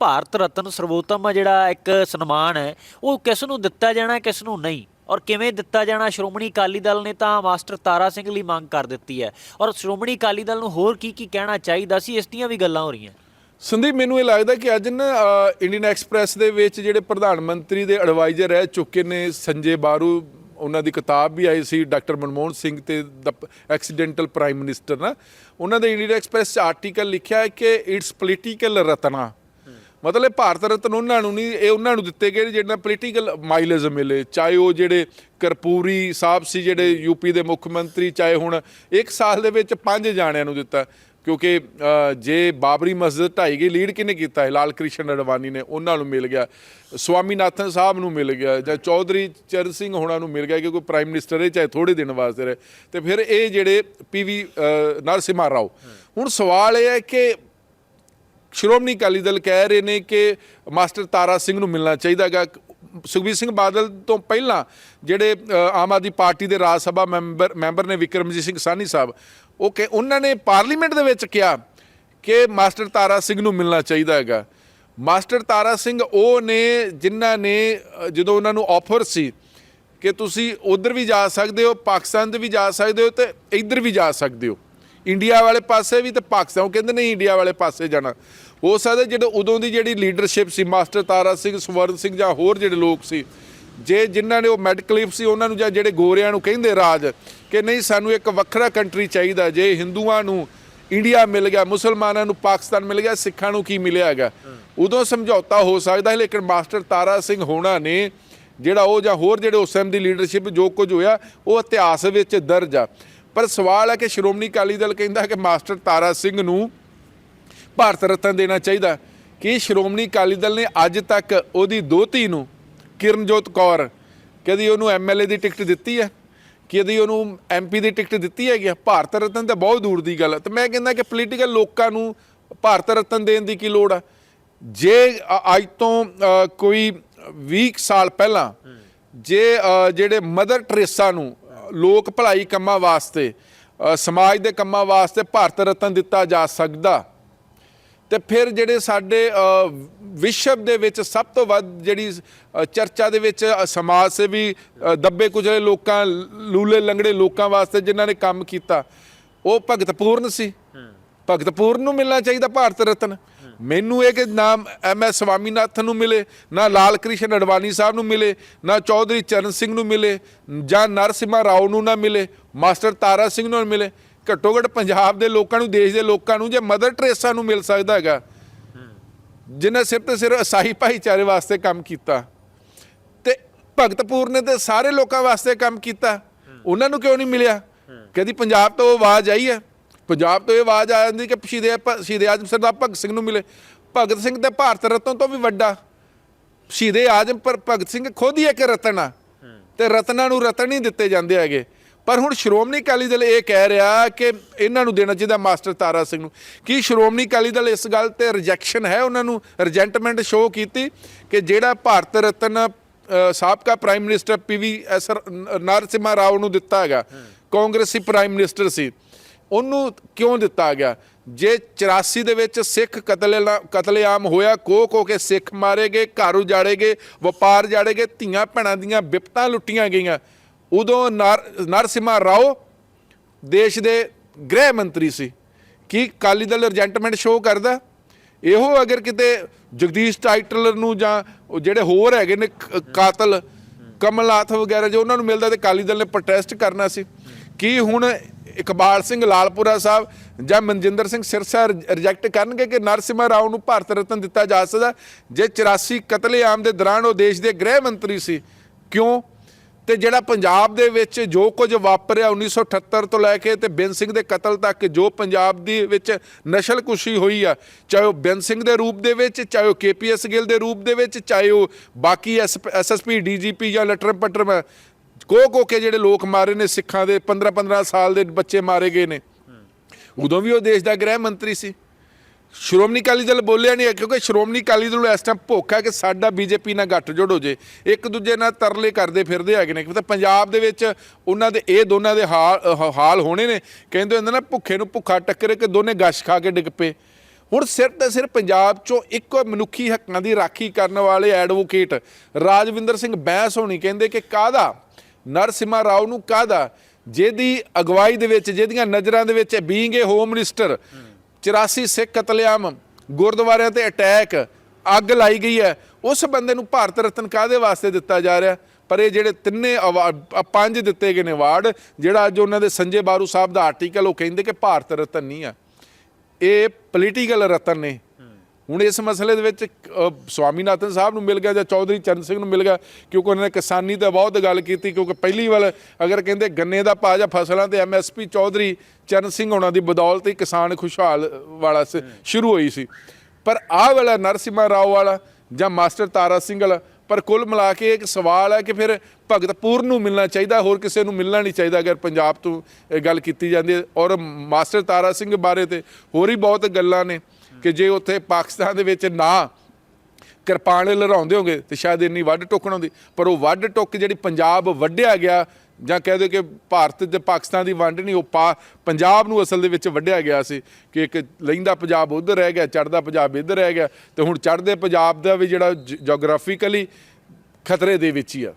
ਭਾਰਤ ਰਤਨ ਸਰਵੋਤਮ ਜਿਹੜਾ ਇੱਕ ਸਨਮਾਨ ਹੈ, ਉਹ ਕਿਸ ਨੂੰ ਦਿੱਤਾ ਜਾਣਾ, ਕਿਸ ਨੂੰ ਨਹੀਂ? ਔਰ ਕਿਵੇਂ ਦਿੱਤਾ ਜਾਣਾ? ਸ਼੍ਰੋਮਣੀ ਅਕਾਲੀ ਦਲ ਨੇ ਤਾਂ ਮਾਸਟਰ ਤਾਰਾ ਸਿੰਘ ਲਈ ਮੰਗ ਕਰ ਦਿੱਤੀ ਹੈ। ਔਰ ਸ਼੍ਰੋਮਣੀ ਅਕਾਲੀ ਦਲ ਨੂੰ ਹੋਰ ਕੀ ਕੀ ਕਹਿਣਾ ਚਾਹੀਦਾ ਸੀ? ਇਸ ਦੀਆਂ ਵੀ ਗੱਲਾਂ ਹੋ ਰਹੀਆਂ। ਸੰਦੀਪ, ਮੈਨੂੰ ਇਹ ਲੱਗਦਾ ਕਿ ਅੱਜ ਨਾ ਇੰਡੀਅਨ ਐਕਸਪ੍ਰੈਸ ਦੇ ਵਿੱਚ ਜਿਹੜੇ ਪ੍ਰਧਾਨ ਮੰਤਰੀ ਦੇ ਐਡਵਾਈਜ਼ਰ ਰਹਿ ਚੁੱਕੇ ਨੇ, ਸੰਜੇ ਬਾਰੂ, ਉਹਨਾਂ ਦੀ ਕਿਤਾਬ ਵੀ ਆਈ ਸੀ, ਡਾਕਟਰ ਮਨਮੋਹਨ ਸਿੰਘ ਤੇ ਦ ਐਕਸੀਡੈਂਟਲ ਪ੍ਰਾਈਮ ਮਿਨਿਸਟਰ ਨਾ। ਉਹਨਾਂ ਦੇ ਇੰਡੀਅਨ ਐਕਸਪ੍ਰੈਸ 'ਚ ਆਰਟੀਕਲ ਲਿਖਿਆ ਹੈ ਕਿ ਇਟਸ ਪੋਲੀਟੀਕਲ ਰਤਨਾ। ਮਤਲਬ ਭਾਰਤ ਰਤਨ ਉਹਨਾਂ ਨੂੰ ਨਹੀਂ ਇਹ ਉਹਨਾਂ ਨੂੰ ਦਿੱਤੇ ਗਏ ਜਿਹੜਾ ਪੋਲੀਟੀਕਲ ਮਾਈਲੇਜ ਮਿਲੇ। ਚਾਹੇ ਉਹ ਜਿਹੜੇ ਕਰਪੂਰੀ ਸਾਹਿਬ ਸੀ ਜਿਹੜੇ ਯੂਪੀ ਦੇ ਮੁੱਖ ਮੰਤਰੀ ਚਾਹੇ ਹੁਣ ਇੱਕ ਸਾਲ ਦੇ ਵਿੱਚ ਪੰਜ ਜਾਣਿਆਂ ਨੂੰ ਦਿੱਤਾ। ਕਿਉਂਕਿ ਜੇ ਬਾਬਰੀ ਮਸਜਿਦ ਢਾਈ ਗਈ ਲੀਡ ਕਿਹਨੇ ਕੀਤਾ? ਹੈ ਲਾਲ ਕ੍ਰਿਸ਼ਨ ਅਡਵਾਨੀ ਨੇ ਉਹਨਾਂ ਨੂੰ ਮਿਲ ਗਿਆ। ਸਵਾਮੀਨਾਥਨ ਸਾਹਿਬ ਨੂੰ ਮਿਲ ਗਿਆ ਜਾਂ ਚੌਧਰੀ ਚਰਨ ਸਿੰਘ ਹੋਣਾ ਨੂੰ ਮਿਲ ਗਿਆ ਕਿ ਕੋਈ ਪ੍ਰਾਈਮ ਮਿਨਿਸਟਰ ਹੈ ਚਾਹੇ ਥੋੜੇ ਦਿਨ ਵਾਸਤੇ ਰਹੇ। ਤੇ ਫਿਰ ਇਹ ਜਿਹੜੇ ਪੀਵੀ ਨਰਸਿਮਹਾ ਰਾਓ। ਹੁਣ ਸਵਾਲ ਇਹ ਹੈ ਕਿ ਸ਼੍ਰੋਮਣੀ ਅਕਾਲੀ ਦਲ ਕਹਿ ਰਹੇ ਨੇ ਕਿ ਮਾਸਟਰ ਤਾਰਾ ਸਿੰਘ ਨੂੰ ਮਿਲਣਾ ਚਾਹੀਦਾਗਾ। ਸੁਖਬੀਰ ਸਿੰਘ ਬਾਦਲ ਤੋਂ ਪਹਿਲਾਂ ਜਿਹੜੇ ਆਮ ਆਦਮੀ ਪਾਰਟੀ ਦੇ ਰਾਜ ਸਭਾ ਮੈਂਬਰ ਮੈਂਬਰ ਨੇ ਵਿਕਰਮਜੀਤ ਸਿੰਘ ਸਾਨੀ ਸਾਹਿਬ, ਉਹ ਕਿ ਉਹਨਾਂ ਨੇ ਪਾਰਲੀਮੈਂਟ ਦੇ ਵਿੱਚ ਕਿਹਾ ਕਿ ਮਾਸਟਰ ਤਾਰਾ ਸਿੰਘ ਨੂੰ ਮਿਲਣਾ ਚਾਹੀਦਾ ਹੈਗਾ ਮਾਸਟਰ ਤਾਰਾ ਸਿੰਘ ਉਹ ਨੇ ਜਿਨ੍ਹਾਂ ਨੇ ਜਦੋਂ ਉਹਨਾਂ ਨੂੰ ਆਫਰ ਸੀ ਕਿ ਤੁਸੀਂ ਉਧਰ ਵੀ ਜਾ ਸਕਦੇ ਹੋ, ਪਾਕਿਸਤਾਨ ਤੇ ਵੀ ਜਾ ਸਕਦੇ ਹੋ ਤੇ ਇੱਧਰ ਵੀ ਜਾ ਸਕਦੇ ਹੋ। ਇੰਡੀਆ ਵਾਲੇ ਪਾਸੇ ਵੀ ਤੇ ਪਾਕਿਸਤਾਨ, ਉਹ ਕਹਿੰਦੇ ਨਹੀਂ ਇੰਡੀਆ ਵਾਲੇ ਪਾਸੇ ਜਾਣਾ। ਹੋ ਸਕਦਾ ਜਿਹੜੇ ਉਦੋਂ ਦੀ ਜਿਹੜੀ ਲੀਡਰਸ਼ਿਪ ਸੀ, ਮਾਸਟਰ ਤਾਰਾ ਸਿੰਘ, ਸਵਰਨ ਸਿੰਘ ਜਾਂ ਹੋਰ ਜਿਹੜੇ ਲੋਕ ਸੀ, ਜੇ ਜਿਨ੍ਹਾਂ ਨੇ ਉਹ ਮੈਡਕਲਿਪ ਸੀ, ਉਹਨਾਂ ਨੂੰ ਜਾਂ ਜਿਹੜੇ ਗੋਰਿਆਂ ਨੂੰ ਕਹਿੰਦੇ ਰਾਜ ਕਿ ਨਹੀਂ, ਸਾਨੂੰ ਇੱਕ ਵੱਖਰਾ ਕੰਟਰੀ ਚਾਹੀਦਾ, ਜੇ ਹਿੰਦੂਆਂ ਨੂੰ ਇੰਡੀਆ ਮਿਲ ਗਿਆ, ਮੁਸਲਮਾਨਾਂ ਨੂੰ ਪਾਕਿਸਤਾਨ ਮਿਲ ਗਿਆ, ਸਿੱਖਾਂ ਨੂੰ ਕੀ ਮਿਲਿਆ ਹੈਗਾ? ਉਦੋਂ ਸਮਝੌਤਾ ਹੋ ਸਕਦਾ ਹੈ ਲੇਕਿਨ ਮਾਸਟਰ ਤਾਰਾ ਸਿੰਘ ਹੋਣਾ ਨੇ ਜਿਹੜਾ ਉਹ ਜਾਂ ਹੋਰ ਜਿਹੜੇ ਉਸ ਟਾਈਮ ਦੀ ਲੀਡਰਸ਼ਿਪ ਜੋ ਕੁਝ ਹੋਇਆ, ਉਹ ਇਤਿਹਾਸ ਵਿੱਚ ਦਰਜ ਆ। ਪਰ ਸਵਾਲ ਹੈ ਕਿ ਸ਼੍ਰੋਮਣੀ ਅਕਾਲੀ ਦਲ ਕਹਿੰਦਾ ਕਿ ਮਾਸਟਰ ਤਾਰਾ ਸਿੰਘ ਨੂੰ ਭਾਰਤ ਰਤਨ ਦੇਣਾ ਚਾਹੀਦਾ ਕਿ ਸ਼੍ਰੋਮਣੀ ਅਕਾਲੀ ਦਲ ਨੇ ਅੱਜ ਤੱਕ ਉਹਦੀ ਦੋਤੀ ਨੂੰ ਕਿਰਨਜੋਤ ਕੌਰ ਕਦੀ ਉਹਨੂੰ ਐਮਐਲਏ ਦੀ ਟਿਕਟ ਦਿੱਤੀ ਹੈ? ਕਦੀ ਉਹਨੂੰ ਐਮਪੀ ਦੀ ਟਿਕਟ ਦਿੱਤੀ ਹੈਗੀ ਆ? ਭਾਰਤ ਰਤਨ ਤਾਂ ਬਹੁਤ ਦੂਰ ਦੀ ਗੱਲ ਹੈ। ਤੇ ਮੈਂ ਕਹਿੰਦਾ ਕਿ ਪੋਲੀਟੀਕਲ ਲੋਕਾਂ ਨੂੰ ਭਾਰਤ ਰਤਨ ਦੇਣ ਦੀ ਕੀ ਲੋੜ ਆ ਜੇ ਅੱਜ ਤੋਂ ਅ, ਕੋਈ 20 ਸਾਲ ਪਹਿਲਾਂ ਜੇ ਜਿਹੜੇ ਮਦਰ ਟਰੇਸਾ ਨੂੰ ਲੋਕ ਭਲਾਈ ਕੰਮਾਂ ਵਾਸਤੇ ਸਮਾਜ ਦੇ ਕੰਮਾਂ ਵਾਸਤੇ ਭਾਰਤ ਰਤਨ ਦਿੱਤਾ ਜਾ ਸਕਦਾ ਤੇ ਫਿਰ ਜਿਹੜੇ ਸਾਡੇ ਵਿਸ਼ਵ ਦੇ ਵਿੱਚ ਸਭ ਤੋਂ ਵੱਧ ਜਿਹੜੀ ਚਰਚਾ ਦੇ ਵਿੱਚ ਸਮਾਜ ਸੇਵੀ ਦੱਬੇ ਕੁਚਲੇ ਲੋਕਾਂ, ਲੂਲੇ ਲੰਗੜੇ ਲੋਕਾਂ ਵਾਸਤੇ ਜਿਨ੍ਹਾਂ ਨੇ ਕੰਮ ਕੀਤਾ, ਉਹ ਭਗਤ ਪੂਰਨ ਸੀ। ਭਗਤ ਪੂਰਨ ਨੂੰ ਮਿਲਣਾ ਚਾਹੀਦਾ ਭਾਰਤ ਰਤਨ। ਮੈਨੂੰ ਇਹ ਕਿ ਨਾਮ ਐਮ ਐਸ ਸਵਾਮੀਨਾਥਨ ਨੂੰ ਮਿਲੇ, ਨਾ ਲਾਲ ਕ੍ਰਿਸ਼ਨ ਅਡਵਾਨੀ ਸਾਹਿਬ ਨੂੰ ਮਿਲੇ, ਨਾ ਚੌਧਰੀ ਚਰਨ ਸਿੰਘ ਨੂੰ ਮਿਲੇ, ਜਾਂ ਨਰਸਿਮਾ ਰਾਓ ਨੂੰ ਨਾ ਮਿਲੇ, ਮਾਸਟਰ ਤਾਰਾ ਸਿੰਘ ਨੂੰ ਨਾ ਮਿਲੇ ਘੱਟੋ ਘੱਟ ਪੰਜਾਬ ਦੇ ਲੋਕਾਂ ਨੂੰ, ਦੇਸ਼ ਦੇ ਲੋਕਾਂ ਨੂੰ ਜੇ ਮਦਰ ਟਰੇਸਾ ਨੂੰ ਮਿਲ ਸਕਦਾ ਹੈਗਾ। ਜਿਨ੍ਹਾਂ ਸਿਰਫ ਤੇ ਸਿਰਫ ਅਸਾਈ ਭਾਈਚਾਰੇ ਵਾਸਤੇ ਕੰਮ ਕੀਤਾ। ਤੇ ਭਗਤਪੂਰ ਨੇ ਤੇ ਸਾਰੇ ਲੋਕਾਂ ਵਾਸਤੇ ਕੰਮ ਕੀਤਾ। ਉਹਨਾਂ ਨੂੰ ਕਿਉਂ ਨਹੀਂ ਮਿਲਿਆ? ਕਦੀ ਪੰਜਾਬ ਤੋਂ ਆਵਾਜ਼ ਆਈ ਹੈ। ਪੰਜਾਬ ਤੋਂ ਇਹ ਆਵਾਜ਼ ਆ ਜਾਂਦੀ ਕਿ ਸ਼ਹੀਦੇ ਸ਼ਹੀਦੇ ਆਜਮ ਸਰਦਾਰ ਭਗਤ ਸਿੰਘ ਨੂੰ ਮਿਲੇ। ਭਗਤ ਸਿੰਘ ਤੇ ਭਾਰਤ ਰਤਨ ਤੋਂ ਵੀ ਵੱਡਾ। ਸ਼ਹੀਦੇ ਆਜਮ ਪਰ ਭਗਤ ਸਿੰਘ ਖੁਦ ਹੀ ਇੱਕ ਰਤਨ ਆ। ਤੇ ਰਤਨਾਂ ਨੂੰ ਰਤਨ ਨਹੀਂ ਦਿੱਤੇ ਜਾਂਦੇ ਹੈਗੇ। ਪਰ ਹੁਣ ਸ਼੍ਰੋਮਣੀ ਅਕਾਲੀ ਦਲ ਇਹ ਕਹਿ ਰਿਹਾ ਕਿ ਇਹਨਾਂ ਨੂੰ ਦੇਣਾ ਚਾਹੀਦਾ ਮਾਸਟਰ ਤਾਰਾ ਸਿੰਘ ਨੂੰ। ਕੀ ਸ਼੍ਰੋਮਣੀ ਅਕਾਲੀ ਦਲ ਇਸ ਗੱਲ ਤੇ ਰਿਜੈਕਸ਼ਨ ਹੈ? ਉਹਨਾਂ ਨੂੰ ਰਿਜੈਂਟਮੈਂਟ ਸ਼ੋਅ ਕੀਤੀ ਕਿ ਜਿਹੜਾ ਭਾਰਤ ਰਤਨ ਸਾਬਕਾ prime minister PV S Narasimha Rao ਨੂੰ ਦਿੱਤਾ ਹੈਗਾ। ਕਾਂਗਰਸੀ ਪ੍ਰਾਈਮ ਮਿਨਿਸਟਰ ਸੀ। ਉਹਨੂੰ ਕਿਉਂ ਦਿੱਤਾ ਗਿਆ? ਜੇ 84 ਦੇ ਵਿੱਚ ਸਿੱਖ ਕਤਲ ਕਤਲੇਆਮ ਹੋਇਆ ਕੋ ਕੋ ਕੇ ਸਿੱਖ ਮਾਰੇ ਗਏ ਘਰ ਉਜਾੜੇ ਗਏ ਵਪਾਰ ਜਾੜੇ ਗਏ ਧੀਆਂ ਭੈਣਾਂ ਦੀਆਂ ਬਿਪਤਾਂ ਲੁੱਟੀਆਂ ਗਈਆਂ। ਉਦੋਂ ਨਰ- ਨਰਸਿਮਹਾ ਰਾਓ ਦੇਸ਼ ਦੇ ਗ੍ਰਹਿ ਮੰਤਰੀ ਸੀ। ਕੀ ਕਾਲੀ ਦਲ ਰਿਜੈਂਟਮੈਂਟ ਸ਼ੋਅ ਕਰਦਾ? ਇਹੋ ਅਗਰ ਕਿਤੇ ਜਗਦੀਸ਼ ਟਾਈਟਲਰ ਨੂੰ ਜਾਂ ਉਹ ਜਿਹੜੇ ਹੋਰ ਹੈਗੇ ਨੇ ਕ- ਕਾਤਲ, ਕਮਲਨਾਥ ਵਗੈਰਾ ਜੋ ਉਹਨਾਂ ਨੂੰ ਮਿਲਦਾ ਤੇ ਕਾਲੀ ਦਲ ਨੇ ਪ੍ਰੋਟੈਸਟ ਕਰਨਾ ਸੀ। ਕੀ ਹੁਣ ਇਕਬਾਲ ਸਿੰਘ ਲਾਲਪੁਰਾ ਸਾਹਿਬ ਜਾਂ ਮਨਜਿੰਦਰ ਸਿੰਘ ਸਿਰਸਾ ਰਿਜੈਕਟ ਕਰਨਗੇ ਕਿ ਨਰਸਿਮਾ ਰਾਓ ਨੂੰ ਭਾਰਤ ਰਤਨ ਦਿੱਤਾ ਜਾ ਸਕਦਾ? ਜੇ 84 ਕਤਲੇਆਮ ਦੇ ਦੌਰਾਨ ਉਹ ਦੇਸ਼ ਦੇ ਗ੍ਰਹਿ ਮੰਤਰੀ ਸੀ, ਕਿਉਂ? ਤੇ ਜਿਹੜਾ ਪੰਜਾਬ ਦੇ ਵਿੱਚ ਜੋ ਕੁਝ ਵਾਪਰਿਆ 1978 ਤੋਂ ਲੈ ਕੇ ਤੇ ਬਿੰਨ ਸਿੰਘ ਦੇ ਕਤਲ ਤੱਕ ਜੋ ਪੰਜਾਬ ਦੀ ਵਿੱਚ ਨਸ਼ਲਕੁਸ਼ੀ ਹੋਈ ਆ, ਚਾਹੇ ਉਹ ਬਿੰਨ ਸਿੰਘ ਦੇ ਰੂਪ ਦੇ ਵਿੱਚ, ਚਾਹੇ ਉਹ ਕੇਪੀਐਸ ਗਿੱਲ ਦੇ ਰੂਪ ਦੇ ਵਿੱਚ, ਚਾਹੇ ਉਹ ਬਾਕੀ ਐਸਐਸਪੀ ਡੀਜੀਪੀ ਜਾਂ ਲਟਰ ਪਟਰ ਮੈਂ ਕੋ ਕੋ ਕੇ ਜਿਹੜੇ ਲੋਕ ਮਾਰੇ ਨੇ ਸਿੱਖਾਂ ਦੇ 15 15 ਸਾਲ ਦੇ ਬੱਚੇ ਮਾਰੇ ਗਏ ਨੇ। ਉਦੋਂ ਵੀ ਉਹ ਦੇਸ਼ ਦਾ ਗ੍ਰਹਿ ਮੰਤਰੀ ਸੀ। ਸ਼੍ਰੋਮਣੀ ਅਕਾਲੀ ਦਲ ਬੋਲਿਆ ਨਹੀਂ ਹੈ, ਕਿਉਂਕਿ ਸ਼੍ਰੋਮਣੀ ਅਕਾਲੀ ਦਲ ਨੂੰ ਇਸ ਟਾਈਮ ਭੁੱਖ ਹੈ ਕਿ ਸਾਡਾ ਬੀਜੇਪੀ ਨਾਲ ਗੱਠਜੋੜ ਹੋ ਜੇ। ਇੱਕ ਦੂਜੇ ਨਾਲ ਤਰਲੇ ਕਰਦੇ ਫਿਰਦੇ ਹੈਗੇ ਨੇ। ਕਿ ਪੰਜਾਬ ਦੇ ਵਿੱਚ ਉਹਨਾਂ ਦੇ, ਇਹ ਦੋਨਾਂ ਦੇ ਹਾਲ ਹਾਲ ਹੋਣੇ ਨੇ। ਕਹਿੰਦੇ ਹੁੰਦੇ ਨਾ, ਭੁੱਖੇ ਨੂੰ ਭੁੱਖਾ ਟੱਕਰੇ ਕਿ ਦੋਨੇ ਗਸ਼ ਖਾ ਕੇ ਡਿੱਗ ਪਏ। ਹੁਣ ਸਿਰਫ ਤੇ ਸਿਰਫ ਪੰਜਾਬ ਚੋਂ ਇੱਕੋ ਮਨੁੱਖੀ ਹੱਕਾਂ ਦੀ ਰਾਖੀ ਕਰਨ ਵਾਲੇ ਐਡਵੋਕੇਟ ਰਾਜਵਿੰਦਰ ਸਿੰਘ ਬੈਂਸ ਹੋਣੀ ਕਹਿੰਦੇ ਕਿ ਕਾਹਦਾ? ਨਰਸਿਮਾ ਰਾਓ ਨੂੰ ਕਾਹਦਾ? ਜਿਹਦੀ ਅਗਵਾਈ ਦੇ ਵਿੱਚ, ਜਿਹਦੀਆਂ ਨਜ਼ਰਾਂ ਦੇ ਵਿੱਚ being a home minister 84 Sikh ਕਤਲੇਆਮ ਗੁਰਦੁਆਰਿਆਂ ਤੇ ਅਟੈਕ, ਅੱਗ ਲਾਈ ਗਈ ਹੈ। ਉਸ ਬੰਦੇ ਨੂੰ ਭਾਰਤ ਰਤਨ ਕਾਹਦੇ ਵਾਸਤੇ ਦਿੱਤਾ ਜਾ ਰਿਹਾ? ਪਰ ਇਹ ਜਿਹੜੇ ਤਿੰਨੇ ਅਵਾ- ਪੰਜ ਦਿੱਤੇ ਗਏ ਨੇ ਅਵਾਰਡ ਜਿਹੜਾ ਅੱਜ ਉਹਨਾਂ ਦੇ ਸੰਜੇ ਬਾਰੂ ਸਾਹਿਬ ਦਾ ਆਰਟੀਕਲ ਉਹ ਕਹਿੰਦੇ ਕਿ ਭਾਰਤ ਰਤਨ ਨਹੀਂ ਆ ਇਹ ਪੋਲੀਟੀਕਲ ਰਤਨ ਨੇ। ਹੁਣ ਇਸ ਮਸਲੇ ਦੇ ਵਿੱਚ ਸਵਾਮੀਨਾਥਨ ਸਾਹਿਬ ਨੂੰ ਮਿਲ ਗਿਆ ਜਾਂ ਚੌਧਰੀ ਚਰਨ ਸਿੰਘ ਨੂੰ ਮਿਲ ਗਿਆ, ਕਿਉਂਕਿ ਉਹਨਾਂ ਨੇ ਕਿਸਾਨੀ ਤੇ ਬਹੁਤ ਗੱਲ ਕੀਤੀ, ਕਿਉਂਕਿ ਪਹਿਲੀ ਵਾਰ ਅਗਰ ਕਹਿੰਦੇ ਗੰਨੇ ਦਾ ਭਾਅ ਜਾਂ ਫਸਲਾਂ ਤੇ ਐਮਐਸਪੀ ਚੌਧਰੀ ਚਰਨ ਸਿੰਘ ਹੋਣਾ ਦੀ ਬਦੌਲਤ ਹੀ ਕਿਸਾਨ ਖੁਸ਼ਹਾਲ ਵਾਲਾ ਸ- ਸ਼ੁਰੂ ਹੋਈ ਸੀ। ਪਰ ਆਹ ਵਾਲਾ ਨਰਸਿਮਾ ਰਾਓ ਵਾਲਾ ਜਾਂ ਮਾਸਟਰ ਤਾਰਾ ਸਿੰਘ ਵਾਲਾ ਪਰ ਕੁੱਲ ਮਿਲਾ ਕੇ ਇੱਕ ਸਵਾਲ ਹੈ ਕਿ ਫਿਰ ਭਗਤ ਪੂਰਨ ਨੂੰ ਮਿਲਣਾ ਚਾਹੀਦਾ, ਹੋਰ ਕਿਸੇ ਨੂੰ ਮਿਲਣਾ ਨਹੀਂ ਚਾਹੀਦਾ, ਅਗਰ ਪੰਜਾਬ ਤੋਂ ਇਹ ਗੱਲ ਕੀਤੀ ਜਾਂਦੀ ਹੈ। ਔਰ ਮਾਸਟਰ ਤਾਰਾ ਸਿੰਘ ਬਾਰੇ ਤੇ ਹੋਰ ਹੀ ਬਹੁਤ ਗੱਲਾਂ ਨੇ। ਕਿ ਜੇ ਉੱਥੇ ਪਾਕਿਸਤਾਨ ਦੇ ਵਿੱਚ ਨਾ ਕਿਰਪਾਨ ਲਹਿਰਾਉਂਦੇ ਹੋਗੇ, ਤੇ ਸ਼ਾਇਦ ਇੰਨੀ ਵੱਢ ਟੁੱਕਣ ਹੁੰਦੀ ਪਰ ਉਹ ਵੱਢ ਟੁੱਕ ਜਿਹੜੀ ਪੰਜਾਬ ਵੱਢਿਆ ਗਿਆ, ਜਾਂ ਕਹਿ ਦਿਓ ਕਿ ਭਾਰਤ ਤੇ ਪਾਕਿਸਤਾਨ ਦੀ ਵੰਡ ਨਹੀਂ, ਉਹ ਪਾ ਪੰਜਾਬ ਨੂੰ ਅਸਲ ਦੇ ਵਿੱਚ ਵੱਢਿਆ ਗਿਆ ਸੀ ਕਿ ਇੱਕ ਲਹਿੰਦਾ ਪੰਜਾਬ ਉਧਰ ਰਹਿ ਗਿਆ ਚੜਦਾ ਪੰਜਾਬ ਇੱਧਰ ਰਹਿ ਗਿਆ, ਤੇ ਹੁਣ ਚੜਦੇ ਪੰਜਾਬ ਦਾ ਵੀ ਜਿਹੜਾ ਜੀਓਗ੍ਰਾਫੀਕਲੀ ਖਤਰੇ ਦੇ ਵਿੱਚ ਹੀ ਆ।